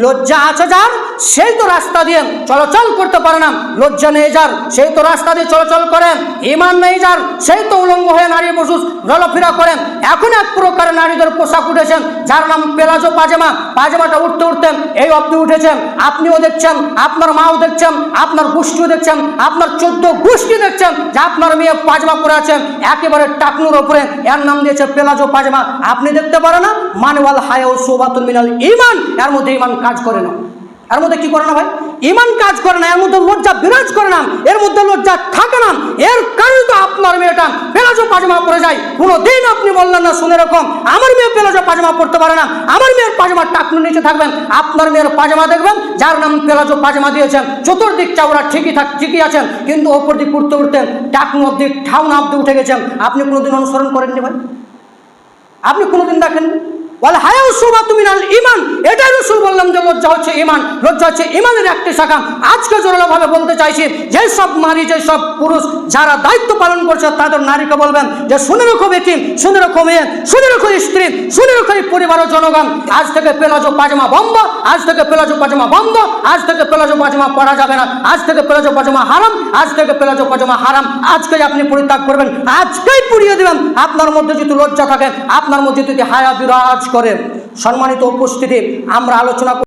লজ্জা আছে যার? সেই তো রাস্তা দিয়ে চলাচল করতে পারে না। লজ্জা নেই যার, সেই তো রাস্তা দিয়ে চলাচল করেন। ইমান নেই যার, সেই তো উলঙ্গ হয়ে নারী পশু চলাফেরা করেন। এখন এক প্রকারের নারীদের পোশাক উঠেছেন, যার নাম পেলাজো পাজামা। পাজামাটা উঠতে উঠতেন এই অব্দি উঠেছেন। আপনিও দেখছেন, আপনার মাও দেখছেন, আপনার গোষ্ঠীও দেখছেন, আপনার চোদ্দ গোষ্ঠী দেখছেন যে আপনার মেয়ে পাজামা পরে আছেন একেবারে টাকনুর ওপরে। এর নাম দিয়েছে পেলাজো পাজামা। আপনি দেখতে পারেন না? মানওয়াল হায়াও সোবাতুল মিনাল ইমান। এর মধ্যে ইমান কাজ করে না। এর মধ্যে কি করে না ভাই? ইমান কাজ করে না, এর মধ্যে লজ্জা বিরাজ করে না, এর মধ্যে লজ্জা থাকে না, এর কারণে তো আপনার মেয়েটা পেলাজো পাজামা পরে যায়। কোনো দিন আপনি বললেন না, শুনে রকম আমার মেয়ে পেলাজো পাজামা পড়তে পারে না, আমার মেয়ের পাজামা টাকনুর নিচে থাকবেন, আপনার মেয়ের পাজামা দেখবেন, যার নাম পেলাজো পাজামা দিয়েছেন। চতুর্দিক চাওড়া ঠিকই থাক ঠিকই আছেন, কিন্তু ওপর দিক উঠতে উঠতেন টাকনু অব্দি ঠাউনা অব্দি উঠে গেছেন। আপনি কোনোদিন অনুসরণ করেননি ভাই? আপনি কোনোদিন দেখেন বলে হায়াও শোভা তুমি নাল ইমান যে লজ্জা হচ্ছে ইমান, লজ্জা হচ্ছে ইমানের একটি শাখা। আজকে জোরালোভাবে বলতে চাইছি, যে সব নারী, যে সব পুরুষ যারা দায়িত্ব পালন করছে, তাদের নারীকে বলবেন যে, শুনে রাখো বেটি, শুনে রাখো মেয়ে, শুনে রাখো স্ত্রী, শুনে রাখো পরিবার ও জনগণ। আজ থেকে পেলাজো পাজামা বন্ধ, আজ থেকে পেলাজো পাজামা বন্ধ, আজ থেকে পেলাজো পাজামা পরা যাবে না, আজ থেকে পেলাজো পাজামা হারাম, আজ থেকে পেলাজো পাজামা হারাম। আজকে আপনি পরিত্যাগ করবেন, আজকেই পুড়িয়ে দিবেন। আপনার মধ্যে যদি লজ্জা থাকে, আপনার মধ্যে যদি হায়া বিরাজ করে, সম্মানিত উপস্থিতি, আমরা আলোচনা